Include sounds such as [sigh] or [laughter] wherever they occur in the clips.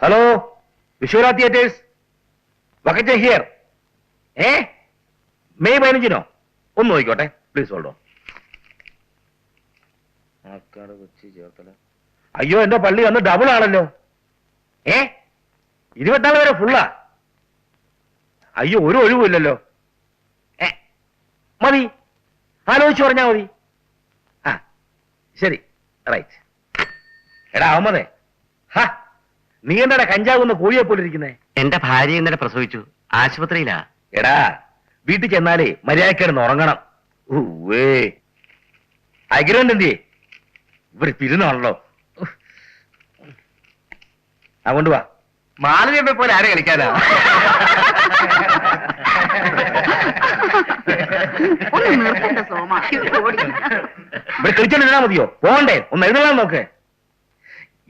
Hello വിശ്വര theatres വക്കച്ച here ഏ മെയ് പതിനഞ്ചിനോ? ഒന്ന് നോക്കിക്കോട്ടെ. പ്ലീസ് ഹോൾഡോ ആക്കാട് കൊച്ചി ചേർത്തല. അയ്യോ എന്റെ പള്ളി അന്ന് ഡബിൾ ആണല്ലോ. ഏ? ഇരുപത്തിനാല് വരെ ഫുള്ളാ അയ്യോ ഒരു ഒഴിവുമില്ലല്ലോ ഏ? മതി. ആലോചിച്ച് പറഞ്ഞാ മതി. ആ ശരി. റൈറ്റ് എടാ അഹമ്മദേ ഹാ. നീ എന്താ കഞ്ചാവുന്ന കോഴിയെ പോലെ ഇരിക്കുന്നേ? എന്റെ ഭാര്യ ഇന്നലെ പ്രസവിച്ചു. ആശുപത്രിയിലാ. എടാ വീട്ടിൽ ചെന്നാലേ മര്യാദക്കിടന്ന് ഉറങ്ങണം. അഗ്രഹം എന്തിയേ? ഇവർ തിരുന്നാണല്ലോ. അതുകൊണ്ട് വാ. മാലവിയമ്മ പോലെ ആരെ കളിക്കാനാ. ഇവിടെ കളിച്ചോണ്ടിരുന്നാ മതിയോ? പോണ്ടേ ഒന്ന് എഴുന്നള്ളാൻ നോക്ക്.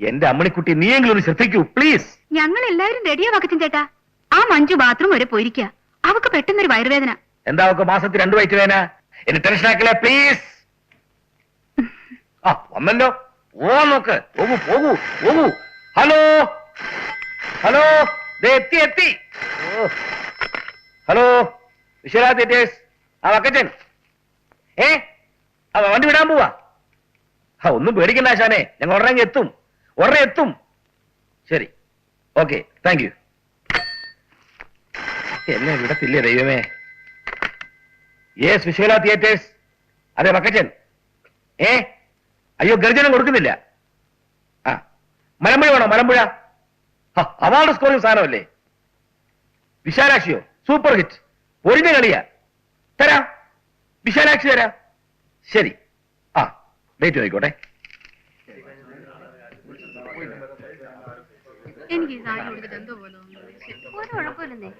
എന്റെ അമ്മണിക്കുട്ടി നീയെങ്കിലും ഒന്ന് ശ്രദ്ധിക്കൂ പ്ലീസ് ഞങ്ങൾ എല്ലാവരും റെഡിയാ വക്കച്ചൻ ചേട്ടാ? ആ മഞ്ജു ബാത്റൂം വരെ പോയിരിക്കുക അവക്ക് പെട്ടെന്നൊരു വയറുവേദന. എന്താ അവക്ക് മാസത്തിൽ രണ്ടു വയറ്റ് വേന എന്നെ ടെൻഷൻ ആക്കലേ പ്ലീസ് ആ വന്നല്ലോ. ഓ നോക്ക്. പോകൂ പോകൂ പോകൂ ഹലോ? ഹലോ? ദേ എത്തി എത്തി. ഹലോ? വിശ്വനാഥ് തിയേറ്റേഴ്സ് ആ വക്കച്ചൻ. ഏ? ആ വണ്ടി വിടാൻ പോവാ. ആ ഒന്നും പേടിക്കണ്ട ആശാനെ. ഞങ്ങൾ ഉടനെ എത്തും. ഉടനെ എത്തും. ശരി. ഓക്കെ. Thank you. എന്നെ വിടത്തില്ലേ ദൈവമേ? Yes Vishwala theatres. അതെ വക്കച്ചൻ ഏ? അയ്യോ ഗർജനം കൊടുക്കുന്നില്ല. ആ. മലമ്പുഴ വേണോ? മലമ്പുഴ? അവാർഡ് സ്കോറിംഗ് സാധനമല്ലേ? വിശാലാക്ഷിയോ? Super hit. പൊരിഞ്ഞ കളിയാ. തരാം. വിശാലാക്ഷി തരാം. ശരി. ആ ഡേറ്റ് നോക്കിക്കോട്ടെ എനിക്ക് ഈ സാരി കൊടുത്തിട്ട് എന്തോ പോലെ ഒരു കുഴപ്പമില്ലെന്നേ.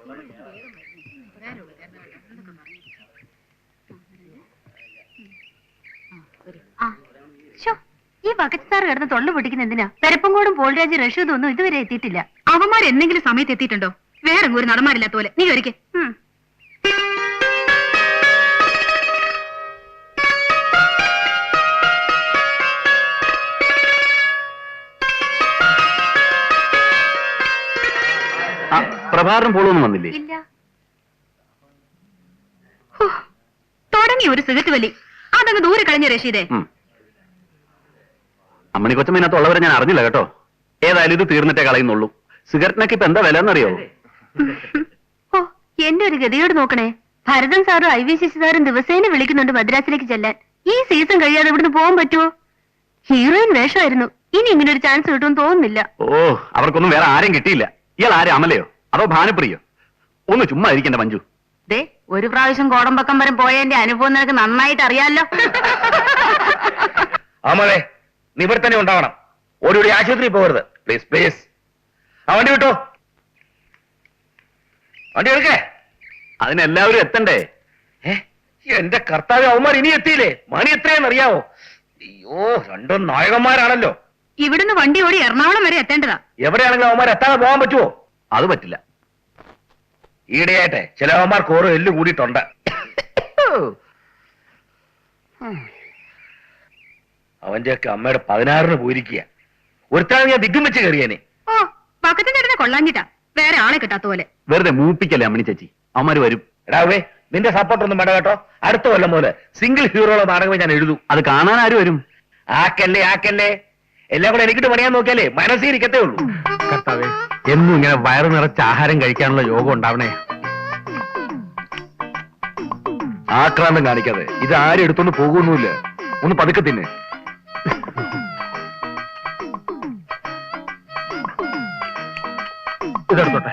ഈ വകച്ച് സാർ കിടന്ന് തൊള്ളു പിടിക്കുന്ന എന്തിനാ? പെരപ്പങ്കോടും പോൾരാജ് റഷീദും ഒന്നും ഇതുവരെ എത്തിയിട്ടില്ല. അവന്മാർ എന്തെങ്കിലും സമയത്ത് എത്തിയിട്ടുണ്ടോ? വേറെ ഒരു നടന്മാരില്ലാത്ത പോലെ. നീ ഒരിക്കൽ പ്രഭാകരൻ പോളൊന്നും വന്നില്ലേ? ഇല്ല. തുടങ്ങി ഒരു സിഗരറ്റ് വലി. അതങ്ങ് ദൂരെ കളഞ്ഞ രശീദേ. അമ്മണി കൊച്ചമ്മനകത്ത് ഉള്ളവരെ ഞാൻ അറിഞ്ഞില്ല കേട്ടോ. ഏതായാലും ഇത് തീർന്നിട്ടേ കളയുന്നുള്ളൂ. സിഗരറ്റിനൊക്കെ ഇപ്പൊ എന്താ വില എന്നറിയോ? ഓ എന്റെ ഒരു ഗതിയോട് നോക്കണേ. ഭരതൻ സാറും ഐ വി ശശി സാറും ദിവസേന വിളിക്കുന്നുണ്ട് മദ്രാസിലേക്ക് ചെല്ലാൻ. ഈ സീസൺ കഴിയാതെ ഇവിടുന്ന് പോകാൻ പറ്റുമോ? ഹീറോയിൻ വേഷമായിരുന്നു. ഇനി ഇങ്ങനെ ഒരു ചാൻസ് കിട്ടുമെന്ന് തോന്നുന്നില്ല. ഓ അവർക്കൊന്നും വേറെ ആരും കിട്ടിയില്ല. ഇയാൾ ആരും അമലയോ? അതോ ഭാനുപ്രിയോ? ഒന്ന് ചുമ്മാ ഇരിക്കണ്ട മഞ്ജു. ദേ ഒരു പ്രാവശ്യം കോടമ്പക്കം വരെ പോയതിന്റെ അനുഭവം നിനക്ക് നന്നായിട്ട് അറിയാലോ. അമ്മേ നീ ഇവിടെ തന്നെ ഉണ്ടാവണം. ഓടി ആശുപത്രി പോകരുത്. പ്ലീസ് പ്ലീസ് ആ വണ്ടി വിട്ടോ. വണ്ടി എടുക്കേ. അതിനെല്ലാവരും എത്തണ്ടേ? എന്റെ കർത്താവ് അവന്മാർ ഇനി എത്തിയില്ലേ? മണി എത്രയെന്ന് അറിയാവോ? അയ്യോ രണ്ടും നായകന്മാരാണല്ലോ. ഇവിടുന്ന് വണ്ടി ഓടി എറണാകുളം വരെ എത്തേണ്ടതാ. എവിടെയാണെങ്കിലും അവന്മാർ എത്താതെ പോകാൻ പറ്റുമോ അത് പറ്റില്ല. ഈടെയായിട്ടെ ചിലവന്മാർക്ക് ഓരോ എല്ല് കൂടിയിട്ടുണ്ട്. അവന്റെ ഒക്കെ അമ്മയുടെ പതിനാറിന് പോയിരിക്കുക. ഒരുത്താണ് ഞാൻ ദിഗ്ഗം വെച്ച് കയറിയനെ. ഓ പക്കത്തിന്റെ കൊള്ളാഞ്ഞിട്ടാ. വേറെ ആളെ കിട്ടാത്ത പോലെ. വെറുതെ മൂപ്പിക്കല്ലേ അമ്മണി ചേച്ചി? അമ്മര് വരും. എടാവേ നിന്റെ സപ്പോർട്ട് ഒന്നും വേണ്ട കേട്ടോ. അടുത്ത കൊല്ലം പോലെ സിംഗിൾ ഹീറോ നാടകം ഞാൻ എഴുതൂ. അത് കാണാൻ ആര് വരും? ആക്കല്ലേ ആക്കല്ലേ. എല്ലാം കൂടെ എനിക്കിട്ട് പണിയാൻ നോക്കിയാലേ മനസ്സിൽ ഇരിക്കത്തേ ഉള്ളൂ എന്നും ഇങ്ങനെ വയറു നിറച്ച് ആഹാരം കഴിക്കാനുള്ള യോഗം ഉണ്ടാവണേ. ആക്രാന്തം കാണിക്കാതെ. ഇത് ആരും എടുത്തോണ്ട് പോകുന്നില്ല ഒന്ന് പതുക്കെ തിന്നെ. ഇതെടുത്തോട്ടെ.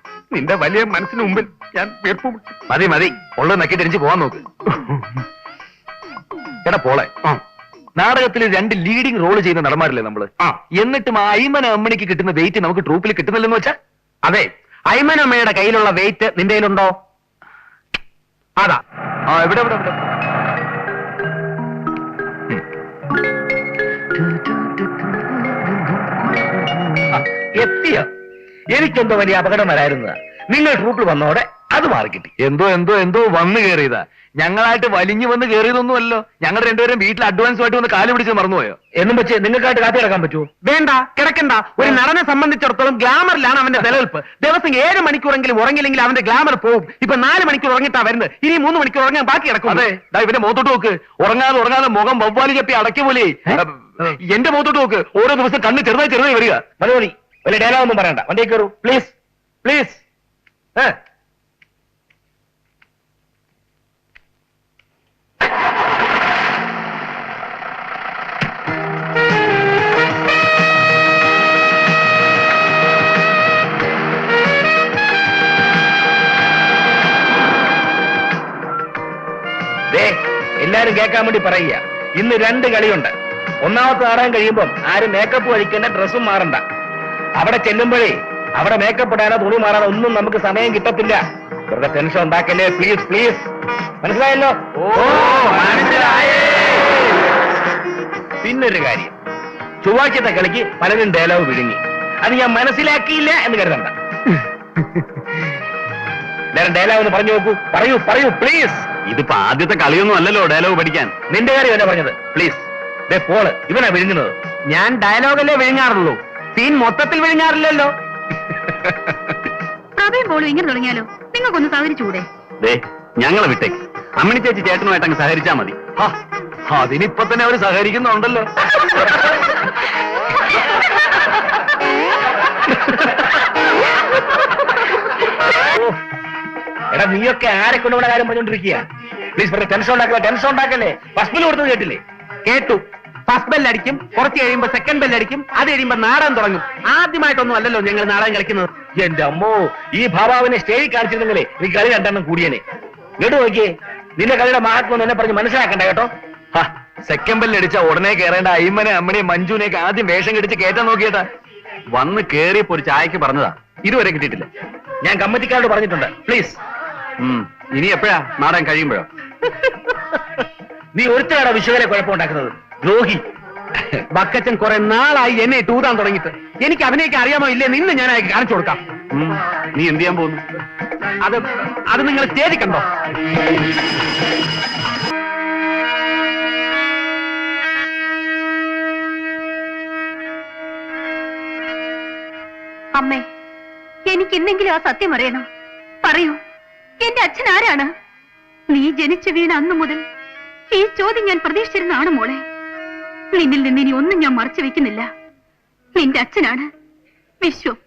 നിന്റെ വലിയ മനസ്സിന് മുമ്പിൽ ഞാൻ വീർപ്പ്. മതി മതി. ഉള്ളത് നക്കി തിരിച്ച് പോവാൻ നോക്ക്. എടാ പോളെ നാടകത്തിൽ രണ്ട് ലീഡിംഗ് റോൾ ചെയ്യുന്ന നടന്മാരില്ലേ നമ്മൾ? എന്നിട്ടും ആ അയ്മന അമ്മണിക്ക് കിട്ടുന്ന വെയിറ്റ് നമുക്ക് ട്രൂപ്പിൽ കിട്ടുന്നില്ലെന്ന് വെച്ചാ? അതെ. അയ്മന അമ്മയുടെ കയ്യിലുള്ള വെയിറ്റ് നിന്റെ കയ്യിലുണ്ടോ? അതാ. ആ എവിടെ എവിടെ എവിടെ എത്തിയ? എനിക്കെന്തോ വലിയ അപകടം വരായിരുന്നതാ നിങ്ങൾ റൂട്ടിൽ വന്നോടെ അത് മാറിക്കിട്ടി. എന്തോ എന്തോ എന്തോ വന്നു കയറിയതാ. ഞങ്ങളായിട്ട് വലിഞ്ഞു വന്ന് കയറിയതൊന്നുമല്ലോ. ഞങ്ങൾ രണ്ടുപേരും വീട്ടിൽ അഡ്വാൻസ് ആയിട്ട് വന്ന് കാൽ പിടിച്ച് മറന്നുപോയോ? എന്നും വെച്ച് നിങ്ങൾക്കായിട്ട് കാത്തി കിടക്കാൻ പറ്റുമോ? വേണ്ട കിടക്കണ്ട. ഒരു നടനെ സംബന്ധിച്ചിടത്തോളം ഗ്ലാമറിലാണ് അവന്റെ നിലനിൽപ്പ്. ദിവസം ഏഴ് മണിക്കൂറെങ്കിലും ഉറങ്ങില്ലെങ്കിൽ അവന്റെ ഗ്ലാമർ പോകും ഇപ്പൊ നാല് മണിക്കൂർ ഉറങ്ങിട്ടാ വരുന്നത്. ഇനി മൂന്ന് മണിക്കൂർ ഉറങ്ങാൻ ബാക്കി കിടക്കും. അതെ ഇവന്റെ മുഖത്തോട്ട് നോക്ക്. ഉറങ്ങാതെ ഉറങ്ങാതെ മുഖം വവ്വാലി ചപ്പി അടക്കി പോലെ എന്റെ മുഖത്തോട്ട് നോക്ക്. ഓരോ ദിവസം കണ്ണ് ചെറുതായി ചെറുതായി വരിക. മതി വലിയ ഡയലോഗ് ഒന്നും പറയണ്ട. വണ്ടി കയറൂ പ്ലീസ് പ്ലീസ് എല്ലാരും കേൾക്കാൻ വേണ്ടി പറയുക. ഇന്ന് രണ്ട് കളിയുണ്ട്. ഒന്നാമത്തെ ആറാൻ കഴിയുമ്പം ആരും മേക്കപ്പ് കഴിക്കേണ്ട ഡ്രസ്സും മാറണ്ട. അവിടെ ചെല്ലുമ്പോഴേ അവിടെ മേക്കപ്പ് ഇടാനോ തുണി മാറാനോ ഒന്നും നമുക്ക് സമയം കിട്ടത്തില്ല. വെറുതെ ടെൻഷൻ ഉണ്ടാക്കല്ലേ? പ്ലീസ് പ്ലീസ് മനസ്സിലായല്ലോ? പിന്നൊരു കാര്യം. ചൊവ്വാഴ്ചത്തെ കളിക്ക് പലരും ഡയലോഗ് വിഴുങ്ങി. അത് ഞാൻ മനസ്സിലാക്കിയില്ല എന്ന് കരുതണ്ട. ഡയലോഗ് ഒന്ന് പറഞ്ഞു നോക്കൂ. പറയൂ പറയൂ പ്ലീസ് ഇതിപ്പോ ആദ്യത്തെ കളിയൊന്നും അല്ലല്ലോ ഡയലോഗ് പഠിക്കാൻ. നിന്റെ കാര്യം എന്നാ പറഞ്ഞത്? പ്ലീസ് ദേ പോൾ ഇവനാ വിഴുങ്ങുന്നത്. ഞാൻ ഡയലോഗല്ലേ വിഴുങ്ങാറുള്ളൂ? സീൻ മൊത്തത്തിൽ വിഴുങ്ങാറില്ലല്ലോ പ്രവീൺ പോലും ഇങ്ങനെ തുടങ്ങിയാലോ? നിങ്ങൾക്കൊന്ന് സഹകരിച്ചുകൂടെ? ദേ ഞങ്ങളെ വിട്ടേ. അമ്മിണി ചേച്ചി ചേട്ടനുമായിട്ട് അങ്ങ് സഹകരിച്ചാ മതി. ഹാ, അതിനിപ്പൊ തന്നെ അവർ സഹകരിക്കുന്നുണ്ടല്ലോ. എടാ നീയൊക്കെ ആരെ കൊണ്ടുപോകുന്ന കാര്യം പറഞ്ഞോണ്ടിരിക്കുക പ്ലീസ് പറഞ്ഞ ടെൻഷൻ ഉണ്ടാക്കല്ലേ? ടെൻഷൻ ഉണ്ടാക്കല്ലേ? ഫസ്റ്റ് കൊടുത്തത് കേട്ടില്ലേ? കേട്ടു. ഫസ്റ്റ് ബെല്ലടിക്കും കുറച്ച് കഴിയുമ്പോ സെക്കൻഡ് ബെല്ലടിക്കും അത് കഴിയുമ്പോ നാടൻ തുടങ്ങും. ആദ്യമായിട്ടൊന്നും അല്ലല്ലോ ഞങ്ങൾ നാടകം കളിക്കുന്നത്. എന്റെ അമ്മോ ഈ ഭാവാവിനെ സ്റ്റേജിൽ കാണിച്ചിരുന്നെങ്കിലേ നീ കളി രണ്ടെണ്ണം കൂടിയനെ. കേട്ടു നോക്കിയേ നിന്റെ കളിയുടെ മഹാത്മം എന്നെ പറഞ്ഞ് മനസ്സിലാക്കണ്ട കേട്ടോ. സെക്കൻഡ് ബെല്ലടിച്ച ഉടനെ കയറേണ്ട അയ്മനെ അമ്മനെ മഞ്ജുനെയൊക്കെ ആദ്യം വേഷം കെടിച്ച് കേറ്റാൻ നോക്കിയേട്ടാ. വന്ന് കേറിയപ്പോ ഒരു ചായക്ക് പറഞ്ഞതാ. ഇതുവരെ കിട്ടിയിട്ടില്ല. ഞാൻ കമ്മിറ്റിക്കാരോട് പറഞ്ഞിട്ടുണ്ട്. പ്ലീസ്. ഇനി എപ്പോഴാ നാടൻ കഴിയുമ്പോഴോ? [laughs] നീ ഒരുത്തരാണ് വിശ്വകരെ കുഴപ്പമുണ്ടാക്കുന്നത് ദ്രോഹി [laughs] ബക്കച്ചൻ കുറെ നാളായി എന്നെ ടൂതാൻ തുടങ്ങിയിട്ട്. എനിക്ക് അവനെയൊക്കെ അറിയാമോ ഇല്ലേ? നിന്ന് ഞാൻ അയക്ക് കാണിച്ചു കൊടുക്കാം. നീ എന്ത് ചെയ്യാൻ പോകുന്നു? അത് അത് നിങ്ങൾ സ്റ്റേജിൽ കണ്ടോ അമ്മേ എനിക്ക് ഇന്നെങ്കിലും ആ സത്യം അറിയണം. പറയൂ എന്റെ അച്ഛൻ ആരാണ്? നീ ജനിച്ചു വീണ അന്നു മുതൽ ഈ ചോദ്യം ഞാൻ പ്രതീക്ഷിച്ചിരുന്നാണ് മോളെ. നിന്നിൽ നിന്ന് ഇനി ഒന്നും ഞാൻ മറച്ചു വെക്കുന്നില്ല. നിന്റെ അച്ഛനാണ്. വിശ്വം.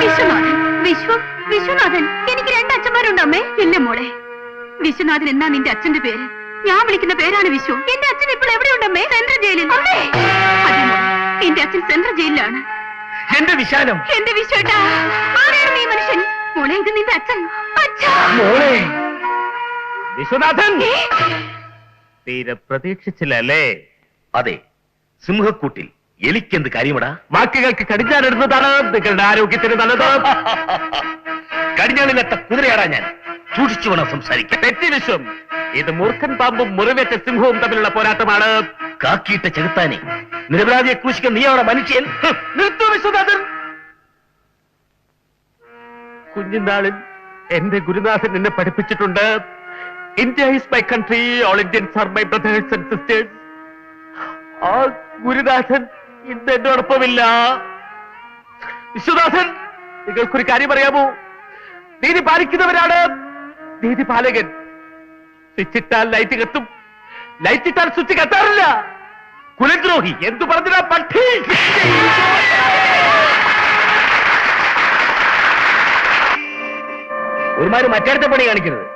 വിശ്വനാഥൻ. വിശ്വം. വിശ്വനാഥൻ. എനിക്ക് രണ്ട് അച്ഛന്മാരുണ്ട് അമ്മേ. ഇല്ല മോളെ. വിശ്വനാഥൻ എന്നാ നിന്റെ അച്ഛന്റെ പേര്? ഞാൻ വിളിക്കുന്ന പേരാണ് വിശ്വം. എന്റെ അച്ഛൻ ഇപ്പോൾ എവിടെയുണ്ടമ്മേ സെൻട്രൽ ജയിലിൽ. എന്റെ അച്ഛൻ സെൻട്രൽ ജയിലിലാണ്. എന്റെ വിശാലം. എന്റെ വിശ്വനുഷ്യൻ ആരാണ് ഈ മനുഷ്യൻ? മോളെ ഇത് നിന്റെ അച്ഛൻ. മോളെ. വിശ്വനാഥൻ. തീരെ തീരെ പ്രതീക്ഷിച്ചില്ലല്ലേ? അതെ. സിംഹക്കൂട്ടിൽ എലിക്കെന്ത് കാര്യമടാ? വാക്കുകൾക്ക് കടിഞ്ഞാനെടുത്തതാണ് നിങ്ങളുടെ ആരോഗ്യത്തിന് നല്ലത്. കടിഞ്ഞാണില്ലാത്ത കുതിരയാടാ ഞാൻ. സൂക്ഷിച്ചു വേണം സംസാരിക്കാൻ. തെറ്റി വിശ്വം. ഇത് മൂർഖൻ പാമ്പും മുറിവേറ്റ സിംഹവും തമ്മിലുള്ള പോരാട്ടമാണ് കാക്കിയിട്ട ചെകുത്താനെ. നിരപരാധിയെ കൂശിക്കാൻ നീ അവിടെ മനുഷ്യൻ. നിർത്തു വിശ്വനാഥൻ. കുഞ്ഞുനാളിൽ എന്റെ ഗുരുനാഥൻ എന്നെ പഠിപ്പിച്ചിട്ടുണ്ട്. India is my country all Indians are my brothers and sisters ആ ഗുരുനാഥൻ ഇന്ന് എന്നോടൊപ്പമില്ല വിശ്വദാസൻ നിങ്ങൾക്കൊരു കാര്യം പറയാമോ? നീതി പാലിക്കുന്നവരാണ്. നീതി പാലകൻ. സ്വിച്ച് ഇട്ടാൽ ലൈറ്റ് കത്തും. ലൈറ്റ് ഇട്ടാൽ സ്വിച്ച് കത്താറില്ല. കുലദ്രോഹി എന്തു പറഞ്ഞാ പട്ടി? ഒരുമാര് മറ്റേടത്തെ പണി കാണിക്കരുത്.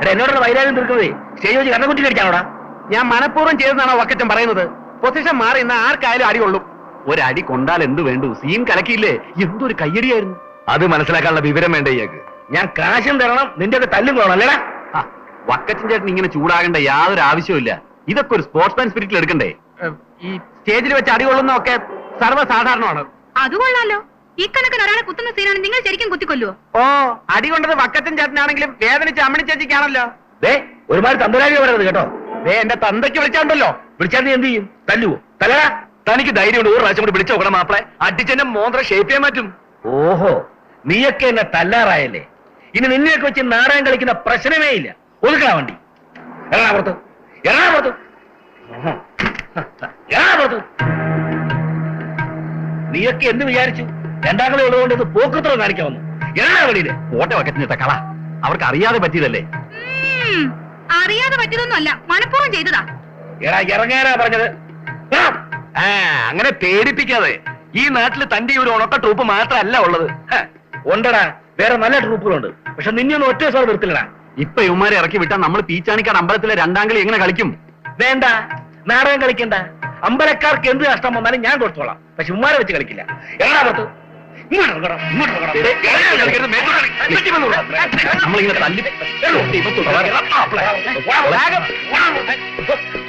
എടാ വൈരാഗ്യം തീർക്കുന്നത് സ്റ്റേജ് വെച്ച് കണ്ണക്കുറ്റി കഴിക്കാനോടാ ഞാൻ മനഃപൂർവം ചെയ്തെന്നാണോ വക്കച്ചൻ പറയുന്നത്? പൊസിഷൻ മാറി ഇന്ന് ആർക്കായാലും അടി കൊള്ളും. ഒരടി കൊണ്ടാൽ എന്ത് വേണ്ടു? സീൻ കലക്കിയില്ലേ? എന്തൊരു കയ്യടിയായിരുന്നു. അത് മനസ്സിലാക്കാനുള്ള വിവരം വേണ്ട ഇയാൾക്ക്? ഞാൻ കാശും തരണം നിന്റെ ഒക്കെ തല്ലും വേണം അല്ലേടാ? ആ, വക്കച്ചൻ ചേട്ടൻ ഇങ്ങനെ ചൂടാകേണ്ട യാതൊരു ആവശ്യമില്ല ഇതൊക്കെ ഒരു സ്പോർട്സ്മാൻ സ്പിരിറ്റിൽ എടുക്കണ്ടേ? ഈ സ്റ്റേജിൽ വെച്ച് അടികൊള്ളുന്നതൊക്കെ സർവസാധാരണമാണ്. അത് കൊള്ളാലോ. ഇക്കണക്കിന് ഒരാളെ കുത്തുന്ന സീനാണ് നിങ്ങൾ ശരിക്കും കുത്തിക്കൊല്ലുവോ? ഓ അടി കൊണ്ടത് വക്കച്ചൻ ചേട്ടനാണെങ്കിലും വേദനിച്ച് അമ്മണി ചേച്ചിക്കാണല്ലോ. ദേ ഒരുമാതിരി തമ്പുരാജി പറയുന്നത് കേട്ടോ. ദേ എന്റെ തന്തയ്ക്ക് വിളിച്ചാണ്ടല്ലോ. വിളിച്ചാൽ നീ എന്ത് ചെയ്യും? തല്ലുവോ? തല തനിക്ക് ധൈര്യമുണ്ട് ഒരു പ്രാവശ്യം കൂടി വിളിച്ചു നോക്കണം മാപ്പിളെ. അടിച്ചെന്നെ മോന്ത്ര ഷേപ്പ് ചെയ്യാൻ പറ്റും. ഓഹോ നീയൊക്കെ എന്നെ തല്ലാറായല്ലേ? ഇനി നിന്നെയൊക്കെ വെച്ച് നാടകം കളിക്കുന്ന പ്രശ്നമേ ഇല്ല. ഒതുക്കണ വണ്ടി. എറണാകുളത്ത് എറണാകുളത്ത് എറണാകുളത്ത് നീയൊക്കെ എന്ത് വിചാരിച്ചു? രണ്ടാം കളി ഉള്ളതുകൊണ്ട് ഇത് പോക്കത്തോളം കാണിക്കാൻ വന്നു. എറണാകുളിയിൽ ഓട്ട വക്കത്തിന് കള. അവർക്ക് അറിയാതെ പറ്റിയതല്ലേ? അറിയാതെ പറ്റിയതൊന്നും അല്ല മനഃപൂർവം ചെയ്തതാ. എടാ ഇറങ്ങാനാ പറഞ്ഞത് ആ, അങ്ങനെ പേടിപ്പിക്കാതെ ഈ നാട്ടിൽ തന്റെ ഒരു ഉണക്ക ട്രൂപ്പ് മാത്രമല്ല ഉള്ളത് ഉണ്ടടാ വേറെ നല്ല ട്രൂപ്പുകളുണ്ട് പക്ഷെ നിന്നെയൊന്നും ഒറ്റ സാർ നിർത്തില്ലടാ ഇപ്പൊ ഇവന്മാരെ ഇറക്കി വിട്ടാൽ നമ്മൾ പീച്ചാണിക്കാട് അമ്പലത്തിലെ രണ്ടാം കളി എങ്ങനെ കളിക്കും വേണ്ട നാടകം കളിക്കണ്ട അമ്പലക്കാർക്ക് എന്ത് നഷ്ടം വന്നാലും ഞാൻ കൊടുത്തോളാം പക്ഷെ ഉമ്മാരെ വെച്ച് കളിക്കില്ല. വെട്ടി. നമ്മളിങ്ങനെ തല്ലി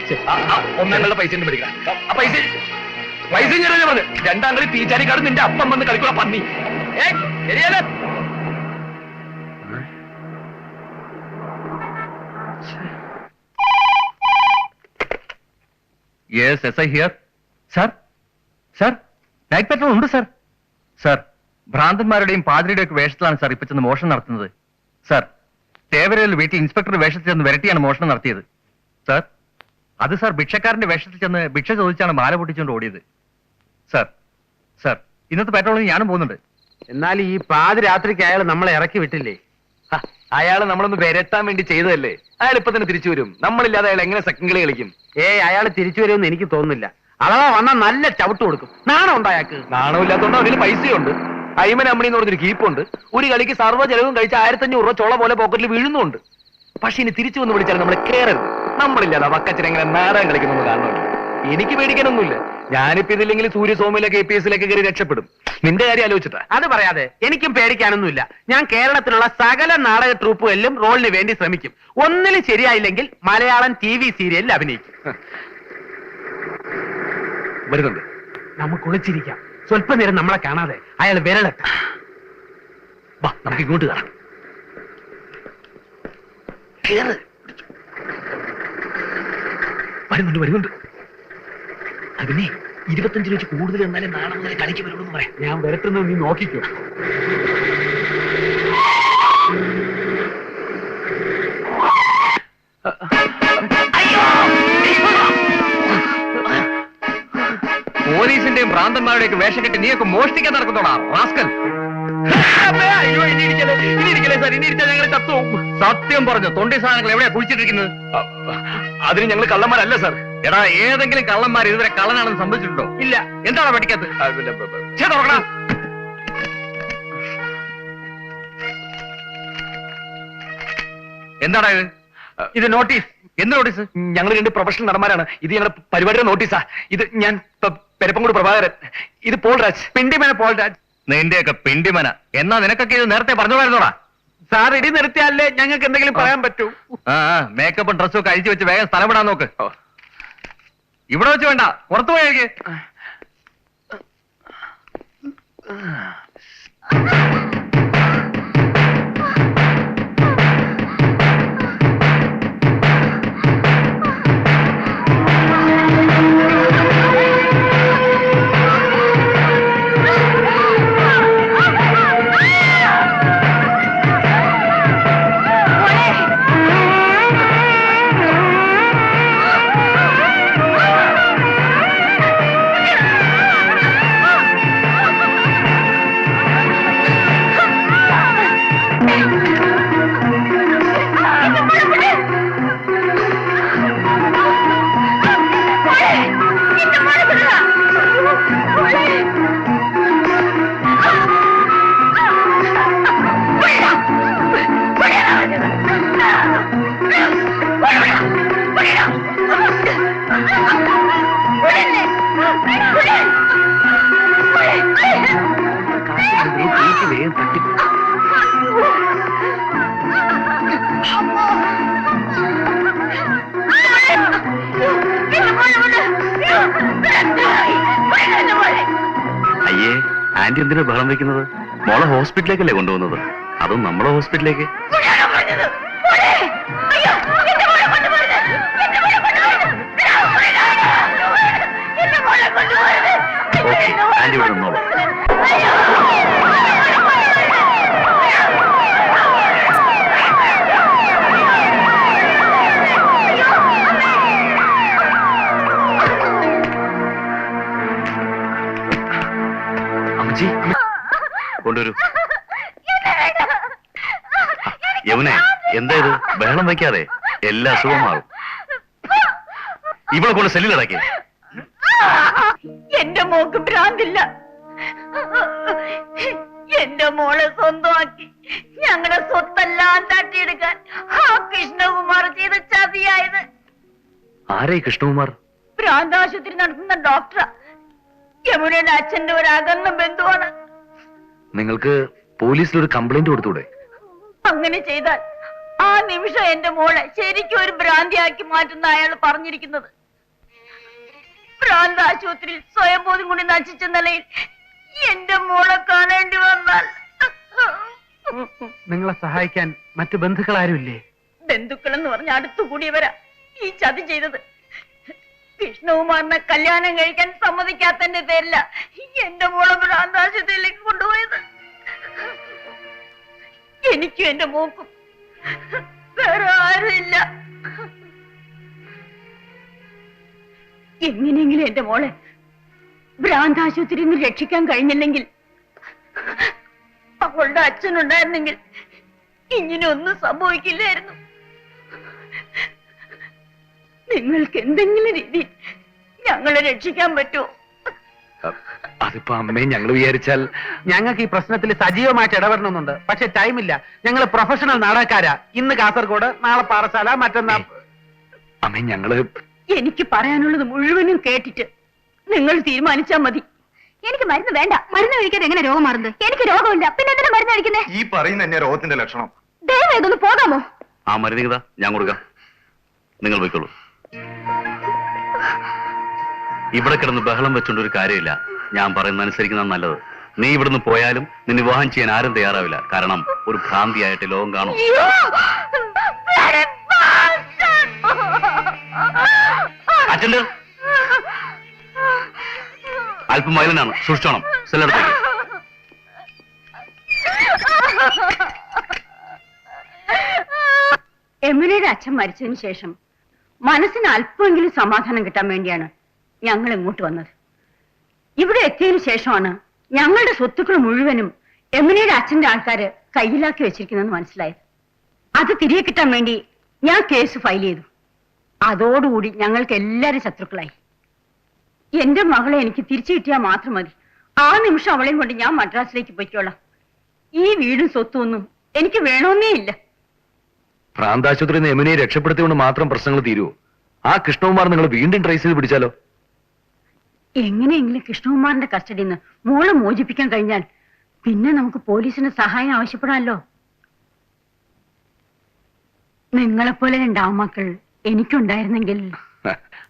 ഇപ്പൊ ഒന്നാം പൈസ പിടിക്കാം ആ പൈസ. പൈസ ഞാൻ പറഞ്ഞു രണ്ടാം കളി തീച്ചാരിക്കാട് നിന്റെ അപ്പം വന്ന് കളിക്കുള്ള പന്നി. ഏ ശരിയല്ലേ yes S I here sir sir night patrol ഉണ്ട് സാർ സാർ ഭ്രാന്തന്മാരുടെയും പാതിരിയുടെയും ഒക്കെ വേഷത്തിലാണ് സാർ ഇപ്പൊ ചെന്ന് മോഷണം നടത്തുന്നത്. സാർ തേവരയിൽ വീട്ടിൽ ഇൻസ്പെക്ടർ വേഷത്തിൽ ചെന്ന് വരട്ടിയാണ് മോഷണം നടത്തിയത്. സാർ അത് സാർ ഭിക്ഷക്കാരന്റെ വേഷത്തിൽ ചെന്ന് ഭിക്ഷ ചോദിച്ചാണ് മാല പൊട്ടിച്ചുകൊണ്ട് ഓടിയത്. സാർ സാർ ഇന്നത്തെ പെട്രോളിന് ഞാനും പോകുന്നുണ്ട്. എന്നാൽ ഈ പാതിരാത്രിക്ക് അയാൾ നമ്മളെ ഇറക്കി വിട്ടില്ലേ? അയാൾ നമ്മളൊന്ന് വിരട്ടാൻ വേണ്ടി ചെയ്തതല്ലേ? അയാൾ ഇപ്പൊ തന്നെ തിരിച്ചു വരും. നമ്മളില്ലാതെ അയാൾ എങ്ങനെ സെക്കൻഡ് കളി കളിക്കും? ഏ അയാൾ തിരിച്ചു വരുമെന്ന് എനിക്ക് തോന്നുന്നില്ല. അഥവാ വന്നാൽ നല്ല ചവിട്ട് കൊടുക്കും. നാണം ഉണ്ട് അയാൾക്ക്? നാണമില്ലാത്തോണ്ട് അവരിൽ പൈസയുണ്ട്. അയ്മൻ അമ്മണി എന്ന് പറഞ്ഞൊരു കീപ്പുണ്ട്. ഒരു കളിക്ക് സർവ ചെലവും കഴിച്ച് ആയിരത്തഞ്ഞൂറ് രൂപ ചോള പോലെ പോക്കറ്റിൽ വീഴുന്നുണ്ട്. പക്ഷെ ഇനി തിരിച്ചു വന്ന് വിളിച്ചാൽ നമ്മൾ കേറരുത്. നമ്മളില്ലാതെ വക്കച്ചൻ എങ്ങനെ നാടകം കളിക്കുന്നു കാണുന്നുണ്ട് എനിക്ക് പേടിക്കാനൊന്നുമില്ല. ഞാനിപ്പോ ഇതില്ലെങ്കിൽ സൂര്യ സോമിലെ എ പി എസിലൊക്കെ കയറി രക്ഷപ്പെടും. നിന്റെ കാര്യം ആലോചിച്ചിട്ടാ? അത് പറയാതെ എനിക്കും പേടിക്കാനൊന്നുമില്ല. ഞാൻ കേരളത്തിലുള്ള സകല നാടക ട്രൂപ്പുകളിലും റോളിന് വേണ്ടി ശ്രമിക്കും. ഒന്നിലും ശരിയായില്ലെങ്കിൽ മലയാളം ടി വി സീരിയലിൽ അഭിനയിക്കും. വരുന്നുണ്ട്. നമുക്ക് ഒളിച്ചിരിക്കാം. സ്വല്പനേരം നമ്മളെ കാണാതെ അയാൾ വിരലട്ട വാ നമുക്ക് ഇങ്ങോട്ട് കാണാം. വരുന്നുണ്ട് വരുന്നുണ്ട്. അതിനെ ഇരുപത്തഞ്ച് രൂപ കൂടുതൽ എന്നാലും നാളെ മുതൽ കളിക്ക് വരുള്ളൂ എന്ന് പറയാം. ഞാൻ വരത്തുന്നത് നീ നോക്കിക്കോ. പോലീസിന്റെയും ഭ്രാന്തന്മാരുടെയൊക്കെ വേഷം കെട്ടി നീയൊക്കെ മോഷ്ടിക്കാൻ നടക്കുന്നോടാ റാസ്കൽ. സത്യം പറഞ്ഞു തൊണ്ടി സാധനങ്ങൾ എവിടെയാ കുഴിച്ചിട്ടിരിക്കുന്നത്? അതിന് ഞങ്ങൾ കള്ളന്മാരല്ല സർ. എടാ ഏതെങ്കിലും കള്ളന്മാർ ഇതുവരെ കള്ളനാണെന്ന് സംഭവിച്ചിട്ടുണ്ടോ ഇല്ല. എന്താണ് പഠിക്കാത്തത് എന്താണ് എന്താടാ ഇത്? ഇത് നോട്ടീസ്. എന്ത് നോട്ടീസ്? ഞങ്ങൾ രണ്ട് പ്രൊഫഷണൽ നടന്മാരാണ്. ഇത് ഞങ്ങളുടെ പരിപാടിയുടെ നോട്ടീസാ. ഇത് ഞാൻ പെരപ്പംകൂട് പ്രഭാകരൻ. ഇത് പോൾ രാജ് പോൾരാജ്. പോൾ രാജ് നിന്റെയൊക്കെ പിണ്ടിമന. എന്നാ നിനക്കൊക്കെ ഇത് നേരത്തെ പറഞ്ഞോളായിരുന്നോടാ സാർ ഇടി നിർത്തിയാലേ ഞങ്ങൾക്ക് എന്തെങ്കിലും പറയാൻ പറ്റൂ. ആ മേക്കപ്പും ഡ്രസ്സും ഒക്കെ അഴിച്ചു വെച്ച് വേഗം സ്ഥലം വിടാൻ നോക്ക്. ഇവിടെ വെച്ച് വേണ്ട പുറത്തു പോയേക്ക് ആ. എന്തിനാ ബഹളം വെക്കുന്നത് മോളെ ഹോസ്പിറ്റലിലേക്കല്ലേ കൊണ്ടുപോകുന്നത് അതും നമ്മളെ ഹോസ്പിറ്റലിലേക്ക് ആന്റി ഇവിടെ എന്താ ഇത്? ബഹളം വയ്ക്കാതെ എല്ലാ അസുഖവും മാറും. ഇവിടെ കൊണ്ട് സെല്ലിലടക്കേ എന്റെ മോക്ക് ഭ്രാന്തില്ല. എന്റെ മോളെ സ്വന്തമാക്കി ഞങ്ങളുടെ സ്വത്തെല്ലാം തട്ടിയെടുക്കാൻ ആ കൃഷ്ണകുമാർ ചെയ്ത ചതിയായത്. ആരേ കൃഷ്ണകുമാർ? ഭ്രാന്താശുപത്രി നടത്തുന്ന ഡോക്ടറാ. യമുനയുടെ അച്ഛന്റെ ഒരു അകന്ന ബന്ധുവാണ്. നിങ്ങൾക്ക് പോലീസിൽ ഒരു കംപ്ലൈന്റ് കൊടുത്തൂടെ? അങ്ങനെ ചെയ്താൽ നിമിഷം എന്റെ മോളെ ശരിക്കും ഒരു ഭ്രാന്തിയാക്കി മാറ്റുന്ന അയാൾ പറഞ്ഞിരിക്കുന്നത്. ഭ്രാന്ത് ആശുപത്രിയിൽ സ്വയംബോധം കൊണ്ട് നശിച്ച നിലയിൽ എന്റെ മോളെ കാണേണ്ടി വന്നാൽ. നിങ്ങളെ സഹായിക്കാൻ മറ്റു ബന്ധുക്കൾ ആരുമില്ലേ ബന്ധുക്കൾ എന്ന് പറഞ്ഞ അടുത്തു കൂടിയവരാ ഈ ചതി ചെയ്തത്. വിഷ്ണുകുമാറിനെ കല്യാണം കഴിക്കാൻ സമ്മതിക്കാത്തന്റെ പേരില്ല എന്റെ മോളെ ഭ്രാന്താശുപത്രിയിലേക്ക് കൊണ്ടുപോയത്. എനിക്കും എന്റെ മോക്കും വേറെ എങ്ങനെയെങ്കിലും എന്റെ മോളെ ഭ്രാന്താശുപത്രി നിന്ന് രക്ഷിക്കാൻ കഴിഞ്ഞില്ലെങ്കിൽ അവളുടെ അച്ഛനുണ്ടായിരുന്നെങ്കിൽ ഇങ്ങനെ ഒന്നും സംഭവിക്കില്ലായിരുന്നു. നിങ്ങൾക്ക് എന്തെങ്കിലും രീതി ഞങ്ങളെ രക്ഷിക്കാൻ പറ്റുമോ? അതിപ്പോ അമ്മയും ഞങ്ങൾ വിചാരിച്ചാൽ ഞങ്ങൾക്ക് ഈ പ്രശ്നത്തിൽ സജീവമായിട്ട് ഇടപെടണമെന്നുണ്ട്. പക്ഷെ ടൈമില്ല. ഞങ്ങൾ പ്രൊഫഷണൽ നാടകക്കാരാ. ഇന്ന് കാസർഗോഡ് നാളെ പാറശാല മറ്റന്നാ അമ്മ ഞങ്ങൾ എനിക്ക് പറയാനുള്ളത് മുഴുവനും കേട്ടിട്ട് നിങ്ങൾ തീരുമാനിച്ചാ മതി. എനിക്ക് മരുന്ന് വേണ്ട. മരുന്ന് കഴിക്കാതെ എങ്ങനെ രോഗം മാറുന്നത്? എനിക്ക് രോഗമില്ല. പിന്നെ എന്തിനാ മരുന്ന് കഴിക്കുന്നേ? ഈ പറയുന്ന തന്നെ രോഗത്തിന്റെ ലക്ഷണം. ദയവായി ഇതൊന്ന് പോകാമോ? ആ മരുന്നികത ഞാൻ കൊടുക്കാം. നിങ്ങൾ പോയിക്കോളൂ. ഇവിടെ കിടന്ന് ബഹളം വെച്ചോണ്ട് ഒരു കാര്യമില്ല. ഞാൻ പറയുന്ന അനുസരിക്കുന്ന നല്ലത്. നീ ഇവിടുന്ന് പോയാലും നിന്നെ വിവാഹം ചെയ്യാൻ ആരും തയ്യാറാവില്ല. കാരണം ഒരു ഭ്രാന്തിയായിട്ട് ലോകം കാണും! അച്ഛന്റെ? അല്പം വയലനാണ്. സൂക്ഷിച്ചോണം. സെല്ലെടുത്തേക്ക് എമിനയുടെ അച്ഛൻ മരിച്ചതിന് ശേഷം മനസ്സിന് അല്പമെങ്കിലും സമാധാനം കിട്ടാൻ വേണ്ടിയാണ് ഞങ്ങൾ ഇങ്ങോട്ട് വന്നത്? ഇവിടെ എത്തിയതിനു ശേഷമാണ് ഞങ്ങളുടെ സ്വത്തുക്കൾ മുഴുവനും എമിനയുടെ അച്ഛന്റെ ആൾക്കാര് കയ്യിലാക്കി വെച്ചിരിക്കുന്നെന്ന് മനസ്സിലായത്. അത് തിരികെ കിട്ടാൻ വേണ്ടി ഞാൻ കേസ് ഫയൽ ചെയ്തു. അതോടുകൂടി ഞങ്ങൾക്ക് എല്ലാരും ശത്രുക്കളായി. എന്റെ മകളെ എനിക്ക് തിരിച്ചു കിട്ടിയാൽ മാത്രം മതി. ആ നിമിഷം അവളെയും കൊണ്ട് ഞാൻ മദ്രാസിലേക്ക് പോയിക്കോളാം. ഈ വീടും സ്വത്തും ഒന്നും എനിക്ക് വേണമെന്നേ ഇല്ല. പ്രാന്താശുപത്രി രക്ഷപ്പെടുത്തിക്കൊണ്ട് മാത്രം പ്രശ്നങ്ങൾ തീരുവോ? ആ കൃഷ്ണകുമാർ നിങ്ങൾ വീണ്ടും ട്രേസ് ചെയ്ത് പിടിച്ചാലോ? എങ്ങനെയെങ്കിലും കൃഷ്ണകുമാറിന്റെ കസ്റ്റഡിയിൽ നിന്ന് മോളെ മോചിപ്പിക്കാൻ കഴിഞ്ഞാൽ പിന്നെ നമുക്ക് പോലീസിന് സഹായം ആവശ്യപ്പെടാമല്ലോ. നിങ്ങളെപ്പോലെ രണ്ടാമക്കൾ എനിക്കുണ്ടായിരുന്നെങ്കിൽ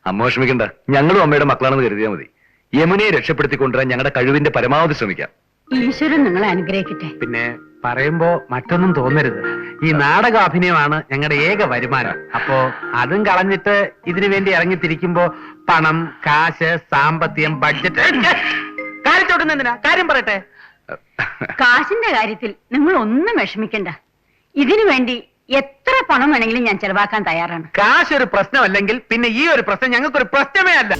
അമ്മ വിഷമിക്കണ്ട. ഞങ്ങളും അമ്മയുടെ മക്കളാണെന്ന് കരുതിയാൽ മതി. യമുനയെ രക്ഷപ്പെടുത്തിക്കൊണ്ടുവരാൻ ഞങ്ങളുടെ കഴിവിന്റെ പരമാവധി ശ്രമിക്കാം. ഈശ്വരൻ നിങ്ങളെ അനുഗ്രഹിക്കട്ടെ. പിന്നെ പറയുമ്പോ മറ്റൊന്നും തോന്നരുത്. ഈ നാടക അഭിനയമാണ് ഞങ്ങളുടെ ഏക വരുമാനം. അപ്പോ അതും കളഞ്ഞിട്ട് ഇതിനു വേണ്ടി ഇറങ്ങിത്തിരിക്കുമ്പോ പണം കാശ് സാമ്പത്തികം ബഡ്ജറ്റ് കാര്യം പറയട്ടെ. കാശിന്റെ കാര്യത്തിൽ നിങ്ങൾ ഒന്നും വിഷമിക്കണ്ട. ഇതിനു വേണ്ടി എത്ര പണം വേണമെങ്കിലും ഞാൻ ചെലവാക്കാൻ തയ്യാറാണ്. കാശ് ഒരു പ്രശ്നമല്ലെങ്കിൽ പിന്നെ ഈ ഒരു പ്രശ്നം ഞങ്ങൾക്കൊരു പ്രശ്നമേ അല്ല.